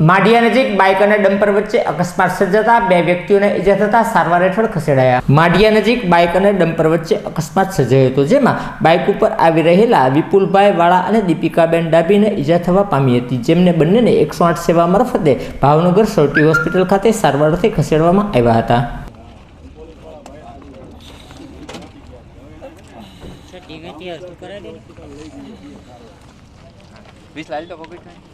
માઢિયા નજીક બાઇક અને ડમ્પર વચ્ચે અકસ્માત સર્જાતા બે વ્યક્તિઓને ઈજા થતા સારવાર હેઠળ ખસેડાયા. માઢિયા નજીક બાઇક અને ડમ્પર વચ્ચે અકસ્માત સર્જાયો હતો, જેમાં બાઇક ઉપર આવી રહેલા વિપુલભાઈ વાળા અને દીપિકાબેન ડાબીને ઈજા થવા પામી હતી, જેમને બંનેને એકસો આઠ સેવા મારફતે ભાવનગર સોટી હોસ્પિટલ ખાતે સારવાર અર્થે ખસેડવામાં આવ્યા હતા. વીસ લાલ તો પોકેટ એટલે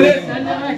Yes,